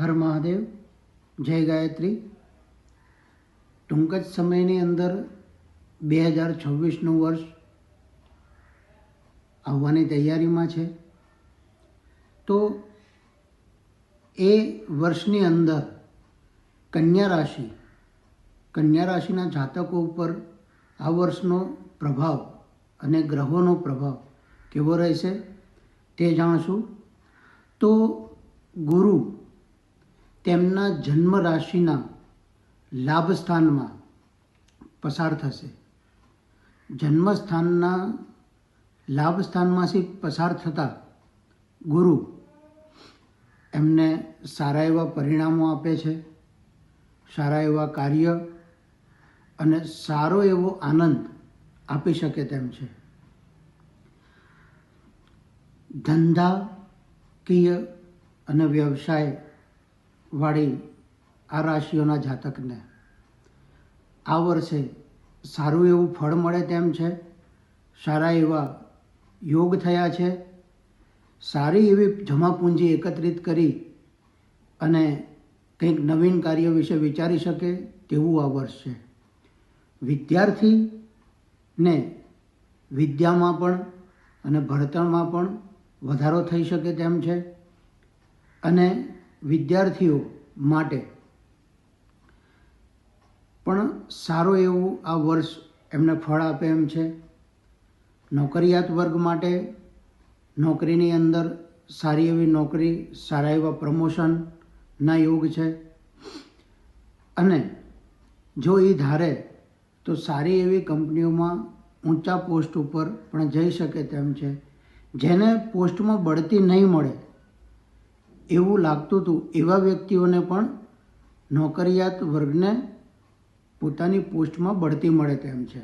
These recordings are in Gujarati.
હર મહાદેવ, જય ગાયત્રી. ટૂંક જ સમયની અંદર બે હજાર છવ્વીસનું વર્ષ આવવાની તૈયારીમાં છે. તો એ વર્ષની અંદર કન્યા રાશિ, કન્યા રાશિના જાતકો ઉપર આ વર્ષનો પ્રભાવ અને ગ્રહોનો પ્રભાવ કેવો રહેશે તે જાણશું. તો ગુરુ તેમના જન્મ રાશિના લાભ સ્થાનમાં પસાર થશે. જન્મસ્થાનના લાભ સ્થાનમાંથી પસાર થતા ગુરુ એમને સારા એવા પરિણામો આપે છે, સારા એવા કાર્ય અને સારો એવો આનંદ આપી શકે તેમ છે. ધંધાકીય અને વ્યવસાય વાળી આ રાશિઓના જાતકને. આ વર્ષે સારું એવું ફળ મળે તેમ છે. સારા એવા યોગ થયા છે. સારી એવી જમાપૂંજી એકત્રિત કરી અને કંઈક નવીન કાર્ય વિશે વિચારી શકે તેવું આ વર્ષ છે. વિદ્યાર્થીને વિદ્યામાં પણ અને ભણતરમાં પણ વધારો થઈ શકે તેમ છે. અને વિદ્યાર્થીઓ માટે. પણ સારું એવું આ વર્ષ એમને ફળ આપે એમ છે. નોકરિયાત વર્ગ માટે નોકરીની અંદર સારી એવી નોકરી, સારા એવા પ્રમોશનના યોગ છે. અને જો એ ધારે તો સારી એવી કંપનીઓમાં ઊંચા પોસ્ટ ઉપર પણ જઈ શકે તેમ છે. જેને પોસ્ટમાં બઢતી નહીં મળે એવું લાગતું હતું. એવા વ્યક્તિઓને પણ નોકરિયાત વર્ગને પોતાની પોસ્ટમાં બઢતી મળે તેમ છે.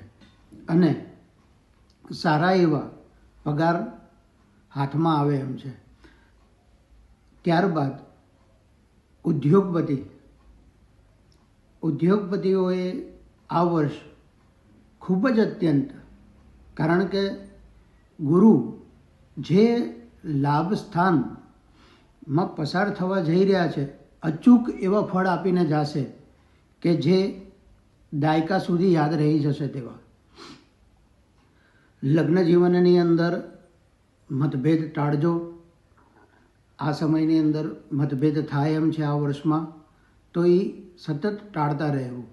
અને સારા એવા પગાર હાથમાં આવે એમ છે. ત્યારબાદ ઉદ્યોગપતિ. ઉદ્યોગપતિઓએ આ વર્ષ ખૂબ જ અત્યંત, કારણ કે ગુરુ જે લાભ સ્થાનમાં પસાર થવા જઈ રહ્યા છે, અચૂક એવા ફળ આપીને જશે કે જે દાયકા સુધી યાદ રહી જશે તેવા. લગ્ન જીવનની અંદર મતભેદ ટાળજો. આ સમયની અંદર મતભેદ થાય એમ છે આ વર્ષમાં, તો એ સતત ટાળતા રહેવું.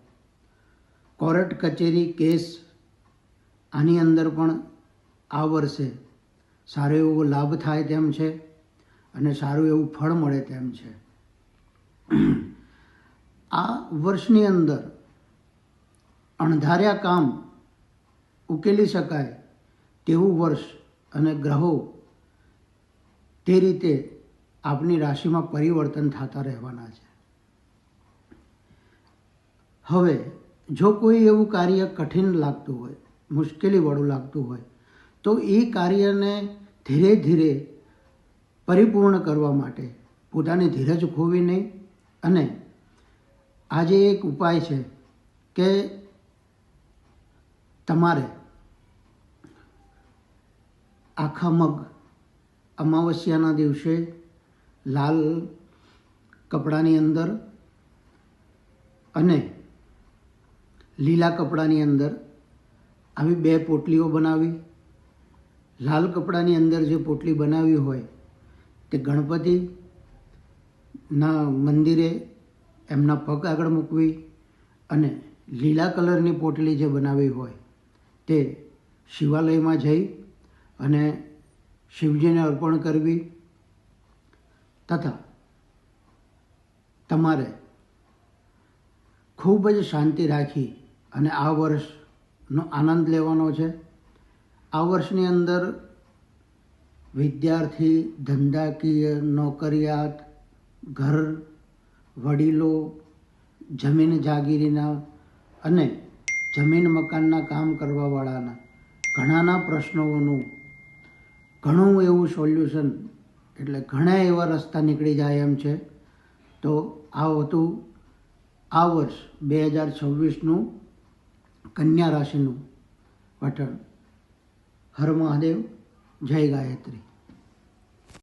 કોર્ટ કચેરી કેસ આની અંદર પણ આ વર્ષે સારો એવો લાભ થાય તેમ છે. અને સારું એવું ફળ મળે તેમ છે. આ વર્ષની અંદર અણધાર્યા કામ ઉકેલી શકાય તેવું વર્ષ અને ગ્રહો તે રીતે આપની રાશિમાં પરિવર્તન થતા રહેવાના છે. હવે, જો કોઈ એવું કાર્ય કઠિન લાગતું હોય, મુશ્કેલીવાળું લાગતું હોય, તો એ કાર્યને ધીરે ધીરે પરિપૂર્ણ કરવા માટે પોતાની ધીરજ ખોવી નહીં. અને આજે એક ઉપાય છે કે તમારે આખા મગ અમાવસ્યાના દિવસે લાલ કપડાની અંદર અને લીલા કપડાની અંદર આવી બે પોટલીઓ બનાવી. લાલ કપડાની અંદર જે પોટલી બનાવી હોય તે ગણપતિના મંદિરે એમના પગ આગળ મૂકવી અને લીલા કલરની પોટલી જે બનાવી હોય તે શિવાલયમાં જઈ અને શિવજીને અર્પણ કરવી તથા તમારે ખૂબ જ શાંતિ રાખી અને આ વર્ષનો આનંદ લેવાનો છે. આ વર્ષની અંદર વિદ્યાર્થી ધંધાકીય, નોકરિયાત, ઘર વડીલો, જમીન જાગીરીના અને જમીન મકાનના કામ કરવાવાળાના ઘણાના પ્રશ્નોનું ઘણું એવું સોલ્યુશન, એટલે ઘણા એવા રસ્તા નીકળી જાય એમ છે. તો આ હતું આ વર્ષ બે હજાર છવ્વીસનું કન્યા રાશિનું પઠન. હર મહાદેવ. જય ગાયત્રી.